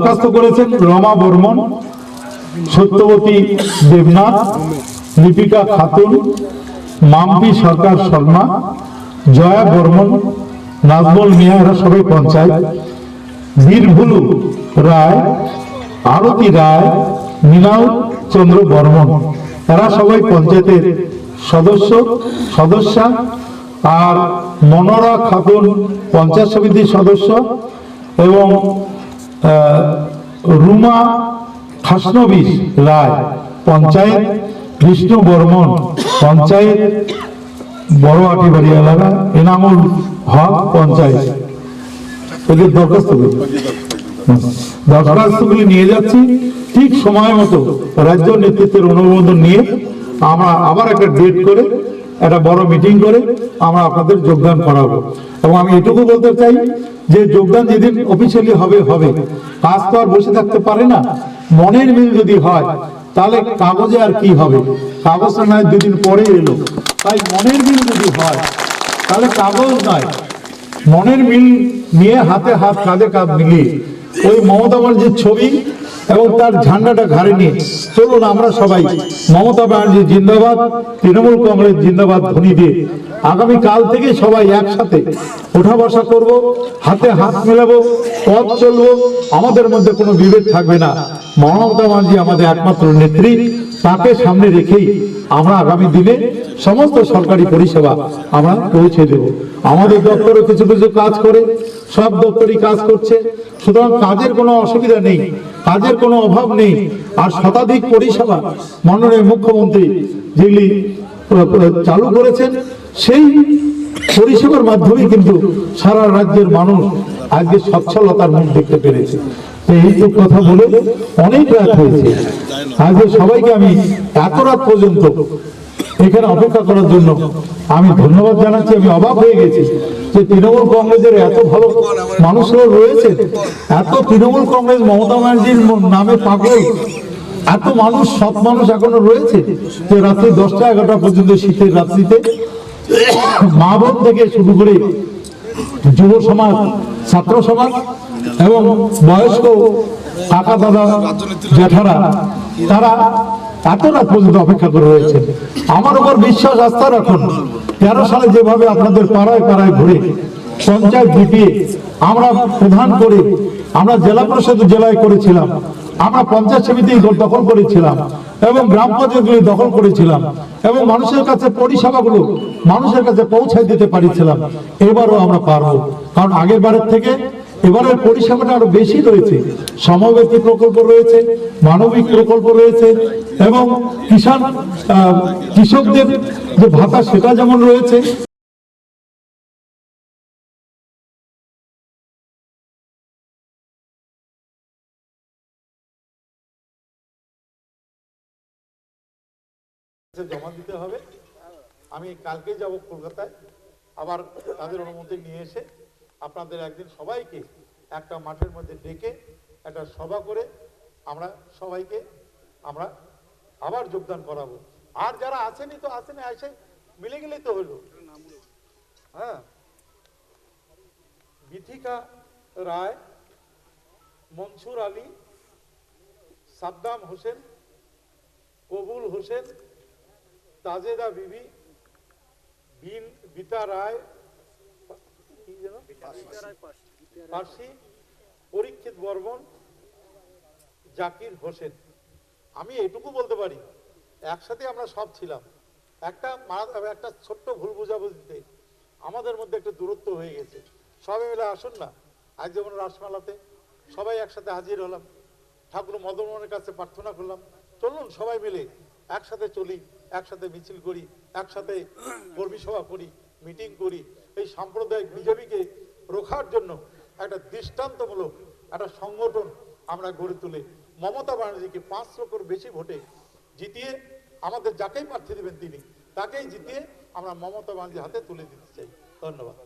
দরখাস্ত করেছেন রমা বর্মন, সত্যবতী দেবনাথ, লিপিকা খাতুন, মাম্পি সরকার শর্মা, জয়া বর্মন, নাজমুল মিয়া এরা সবাই পঞ্চায়েত বীরভুলু রায়, আরতি রায় মৃণাল চন্দ্র বর্মন এরা সবাই পঞ্চায়েতের সদস্য, সদস্যা। আর মনোরা খাতুন পঞ্চায়েত সমিতির সদস্য এবং রুমা খাসনবিস রায়, পঞ্চায়েত বিষ্ণু বর্মন, পঞ্চায়েত বড় আটিবাড়ি এলাকা, এনামুল হক পঞ্চায়েত। ওদের দরখাস্তগুলি দরখাস্তগুলি নিয়ে যাচ্ছি। ঠিক সময় মতো রাজ্য নেতৃত্বের অনুমোদন নিয়ে আমরা আবার একটা ডেট করে একটা বড় মিটিং করে আমরা আপনাদের যোগদান করাবো। এবং আমি এটুকু বলতে চাই যে যোগদান যেদিন অফিসিয়ালি হবে হবে। কাজ তো আর বসে থাকতে পারে না। মনের মিল যদি হয়, তাহলে কাগজে আর কি হবে? কাগজ নয়, দুদিন পরে এলো। তাই মনের মিল যদি হয়, তাহলে কাগজ নয়। মনের মিল নিয়ে হাতে হাত, কাঁধে কাঁধ মিলিয়ে। ওই মমতা যে ছবি এবং তার ঝান্ডাটা ঘাড়ে নিয়ে। চলুন আমরা সবাই, মমতা ব্যানার্জি জিন্দাবাদ, তৃণমূল কংগ্রেস জিন্দাবাদ ধ্বনি দিয়ে আগামী কাল থেকে সবাই একসাথে ওঠা বসা করব, হাতে হাত মেলাবো, পথ চলবো, আমাদের মধ্যে কোনো বিভেদ থাকবে না। মমতা ব্যানার্জি আমাদের একমাত্র নেত্রী, তাকে সামনে রেখেই আমরা আগামী দিনে সমস্ত সরকারি পরিষেবা আমরা পৌঁছে দেব। আমাদের দপ্তরে কিছু কিছু কাজ করে, সব দপ্তরই কাজ করছে। সুতরাং কাজের কোনো অসুবিধা নেই। কাজের কোনো অভাব নেই। আর শতাধিক পরিষেবা মাননীয় মুখ্যমন্ত্রী যেগুলি চালু করেছেন, সেই পরিষেবার মাধ্যমে কিন্তু সারা রাজ্যের মানুষ আজকে সচ্ছলতার মুখ দেখতে পেরেছে। এই কথা বলে অনেক রাত হয়েছে। আজকে সবাইকে আমি এত রাত পর্যন্ত এখানে অপেক্ষা করার জন্য। আমি ধন্যবাদ জানাচ্ছি, আমি অবাক হয়ে গেছি যে তৃণমূল কংগ্রেসের এত ভালো মানুষরা রয়েছে, এত তৃণমূল কংগ্রেস মমতা ব্যানার্জির নামে পাগল, এত মানুষ, সৎ মানুষ এখনও রয়েছে যে রাত্রি দশটা এগারোটা পর্যন্ত শীতের রাত্রিতে মা বোন থেকে শুরু করে যুব সমাজ, ছাত্র সমাজ এবং বয়স্ক কাকা দাদা, জ্যাঠারা, তারা এত রাত পর্যন্ত অপেক্ষা করে রয়েছে। আমার উপর বিশ্বাস আস্থা রাখুন, তেরো সালে যেভাবে আপনাদের পাড়ায় পাড়ায় ঘুরে পঞ্চায়েত জিপিয়ে আমরা প্রধান করে, আমরা জেলা পরিষদ জেলায় করেছিলাম, আমরা পঞ্চায়েত সমিতি দখল করেছিলাম এবং গ্রাম পঞ্চায়েতগুলি দখল করেছিলাম এবং মানুষের কাছে পরিষেবাগুলো মানুষের কাছে পৌঁছায় দিতে পারিছিলাম। এবারও আমরা পারব। কারণ আগের বারের থেকে এবারের পরিষেবাটা আরও বেশি রয়েছে। সমব্যক্তি প্রকল্প রয়েছে, মানবিক প্রকল্প রয়েছে, এবং কিষাণ কৃষকদের যে ভাতা সেটা যেমন রয়েছে। জমা দিতে হবে। আমি কালকে যাব কলকাতায়, আবার তাদের অনুমতি নিয়ে এসে আপনাদের একদিন সবাইকে একটা মাঠের মধ্যে ডেকে একটা সভা করে আমরা সবাইকে আমরা আবার যোগদান করাবো। আর যারা আসেনি তো আসেনি আসে মিলে গেলেই তো হলো। হ্যাঁ। বিথিকা রায়, মনসুর আলী, সাদ্দাম হোসেন, কবুল হোসেন, তাজেদা বিবি, বিন বিতা রায় পরীক্ষিত বর্মন জাকির হোসেন। আমি এটুকু বলতে পারি, একসাথে আমরা সব ছিলাম। একটা একটা ছোট্ট ভুল বুঝাবুঝিতে আমাদের মধ্যে একটা দূরত্ব হয়ে গেছে। সবাই মিলে আসুন না, আজ যেমন রাসমেলাতে সবাই একসাথে হাজির হলাম, ঠাকুর মদনমোহনের কাছে প্রার্থনা করলাম। চলুন সবাই মিলে একসাথে চলি, একসাথে মিছিল করি, একসাথে কর্মী সভা করি, মিটিং করি। এই সাম্প্রদায়িক বিজেপিকে রোখার জন্য একটা দৃষ্টান্তমূলক একটা সংগঠন আমরা গড়ে তুলে মমতা ব্যানার্জিকে পাঁচ লক্ষর বেশি ভোটে জিতিয়ে আমাদের যাকেই প্রার্থী দেবেন তিনি, তাকেই জিতিয়ে আমরা মমতা ব্যানার্জির হাতে তুলে দিতে চাই। ধন্যবাদ।